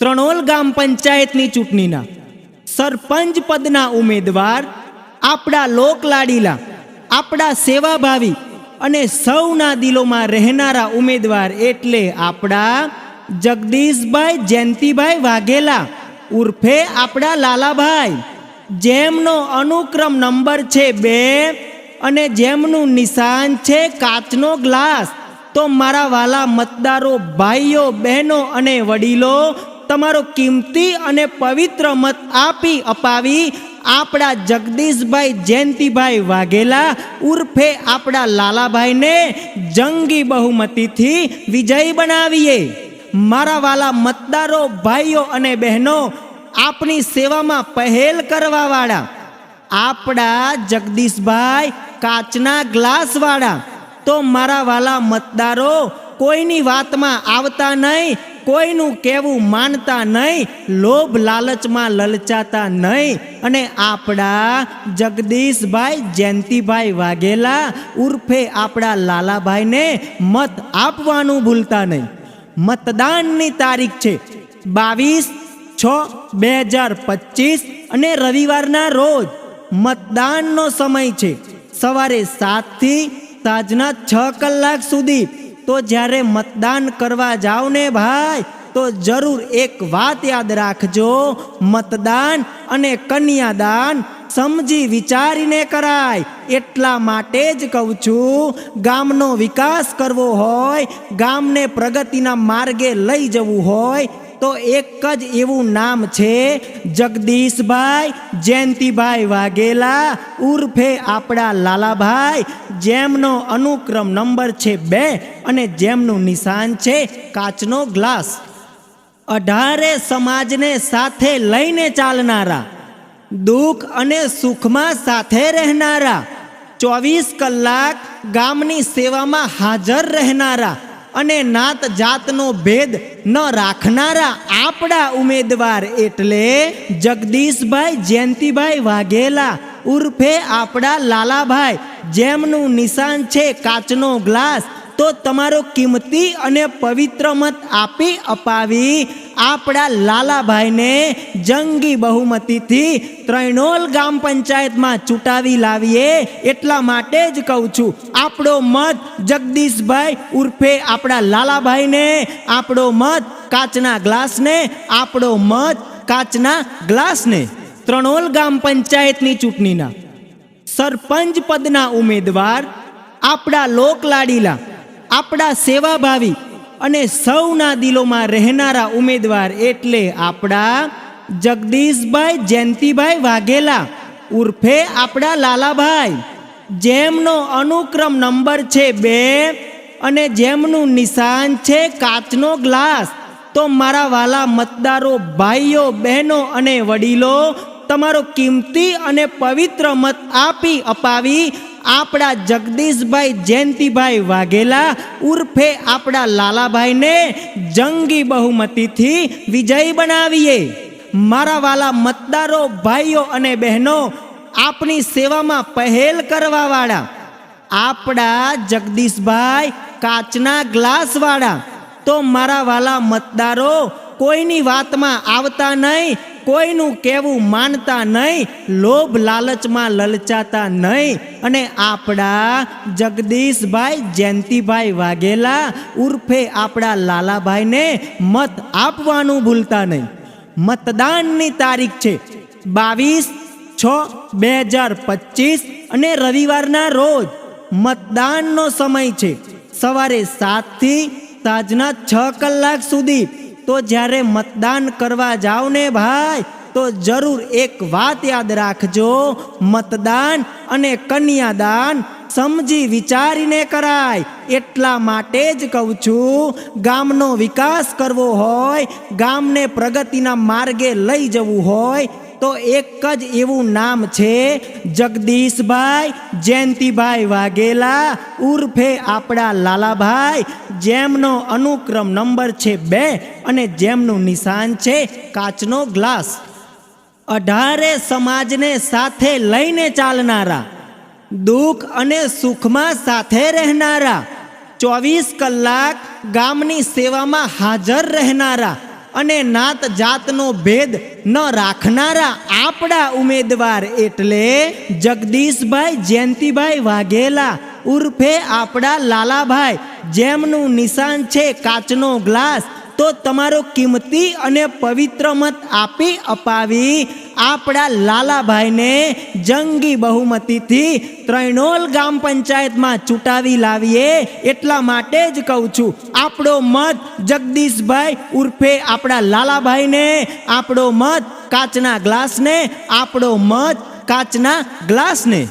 ત્રણોલ ગામ પંચાયતની ચૂંટણીના. સરપંચ પદના ઉમેદવાર, આપણા લોકલાડીલા આપણા સેવાભાવી અને સૌના દિલોમાં રહેનારા ઉમેદવાર એટલે આપણા જગદીશભાઈ જયંતિભાઈ વાઘેલા ઉર્ફે આપણા લાલાભાઈ. જેમનો અનુક્રમ નંબર છે બે અને જેમનું નિશાન છે કાચનો ગ્લાસ. તો મારા વાલા મતદારો, ભાઈઓ, બહેનો અને વડીલો તમારો કિંમતી અને પવિત્ર મત આપી અપાવી આપણા જગદીશભાઈ જયંતિભાઈ વાઘેલા ઉર્ફે આપણા લાલાભાઈને જંગી બહુમતીથી વિજયી બનાવીએ. મારા વાલા મતદારો, ભાઈઓ અને બહેનો આપણી સેવામાં પહેલ કરવાવાળા, આપણા જગદીશભાઈ કાચના ગ્લાસવાળા. તો મારા વાલા મતદારો, કોઈની વાતમાં આવતા નહીં કોઈનું કહેવું માનતા નહીં, લોભ લાલચમાં લલચાતા નહીં. અને આપણા જગદીશભાઈ જયંતિભાઈ વાઘેલા ઉર્ફે આપણા લાલાભાઈને મત આપવાનું ભૂલતા નહીં. મતદાનની તારીખ છે બાવીસ છ બે હજાર પચીસ અને રવિવારના રોજ મતદાનનો સમય છે. સવારે સાતથી સાંજના છ કલાક સુધી તો જ્યારે મતદાન કરવા જાઓ ને ભાઈ, તો જરૂર એક વાત યાદ રાખજો. મતદાન અને કન્યાદાન સમજી વિચારીને કરાય. એટલા માટે જ કહું છું, ગામનો વિકાસ કરવો હોય, ગામને પ્રગતિના માર્ગે લઈ જવું હોય તો એક જ એવું નામ છે, જગદીશભાઈ જયંતિભાઈ વાઘેલા ઉર્ફે આપણા લાલાભાઈ. જેમનો અનુક્રમ નંબર છે બે અને જેમનું નિશાન છે કાચનો ગ્લાસ. અઢારે સમાજને સાથે લઈને ચાલનારા, દુઃખ અને સુખમાં સાથે રહેનારા, ચોવીસ કલાક ગામની સેવામાં હાજર રહેનારા અને નાત જાતનો ભેદ ન રાખનારા આપણા ઉમેદવાર એટલે જગદીશભાઈ જયંતિભાઈ વાઘેલા ઉર્ફે આપણા લાલાભાઈ. જેમનું નિશાન છે કાચનો ગ્લાસ. તો તમારો કિંમતી અને પવિત્ર મત આપી અપાવી. આપણા લાલાભાઈને જંગી બહુમતીથી ત્રણોલ ગામ પંચાયતમાં ચૂંટાવી લાવીએ એટલા માટે જ કહું છું. આપણો મત જગદીશભાઈ ઉર્ફે આપણા લાલાભાઈને, આપણો મત કાચના ગ્લાસને, આપણો મત કાચના ગ્લાસને ત્રણોલ ગામ પંચાયતની ચૂંટણીના સરપંચ પદના ઉમેદવાર, આપણા લોકલાડીલા, આપણા સેવાભાવી અને સૌના દિલોમાં રહેનારા ઉમેદવાર એટલે આપણા જગદીશભાઈ જયંતિભાઈ વાઘેલા ઉર્ફે આપણા લાલાભાઈ. જેમનો અનુક્રમ નંબર છે બે અને જેમનું નિશાન છે કાચનો ગ્લાસ. તો મારા વાલા મતદારો, ભાઈઓ, બહેનો અને વડીલો, તમારો કિંમતી અને પવિત્ર મત આપી અપાવી આપણા જગદીશભાઈ જયંતિભાઈ વાઘેલા ઉર્ફે આપણા લાલાભાઈને જંગી બહુમતીથી વિજયી બનાવીએ. મારા વાલા મતદારો, ભાઈઓ અને બહેનો આપણી સેવામાં પહેલ કરવાવાળા, આપણા જગદીશભાઈ કાચના ગ્લાસવાળા. તો મારા વાલા મતદારો, કોઈની વાતમાં આવતા નહીં કોઈનું કહેવું માનતા નહીં, લોભ લાલચમાં લલચાતા નહીં. અને આપણા જગદીશભાઈ જયંતિભાઈ વાઘેલા ઉર્ફે આપણા લાલાભાઈને મત આપવાનું ભૂલતા નહીં. મતદાનની તારીખ છે બાવીસ છ બે હજાર પચીસ અને રવિવારના રોજ મતદાનનો સમય છે. સવારે સાતથી સાંજના છ કલાક સુધી તો જ્યારે મતદાન કરવા જાઓ ને ભાઈ, તો જરૂર એક વાત યાદ રાખજો. મતદાન અને કન્યાદાન સમજી વિચારીને કરાય. એટલા માટે જ કહું છું, ગામનો વિકાસ કરવો હોય, ગામને પ્રગતિના માર્ગે લઈ જવું હોય, તો એક જ એવું નામ છે, જગદીશભાઈ જયંતિભાઈ વાઘેલા ઉર્ફે આપણા લાલાભાઈ જેમનો અનુક્રમ નંબર છે બે અને જેમનું નિશાન છે કાચનો ગ્લાસ. અઢારે સમાજને સાથે લઈને ચાલનારા, દુઃખ અને સુખમાં સાથે રહેનારા, ચોવીસ કલાક ગામની સેવામાં હાજર રહેનારા અને નાત જાતનો ભેદ ન રાખનારા આપણા ઉમેદવાર એટલે જગદીશભાઈ જયંતિભાઈ વાઘેલા. ઉર્ફે આપણા લાલાભાઈ, જેમનું નિશાન છે કાચનો ગ્લાસ, તો તમારો કિંમતી અને પવિત્ર મત આપી અપાવી. આપણા લાલાભાઈને જંગી બહુમતીથી ત્રૈણોલ ગામ પંચાયતમાં ચૂંટાવી લાવીએ એટલા માટે જ કહું છું. આપણો મત જગદીશભાઈ ઉર્ફે આપણા લાલાભાઈને આપણો મત કાચના ગ્લાસને આપણો મત કાચના ગ્લાસને.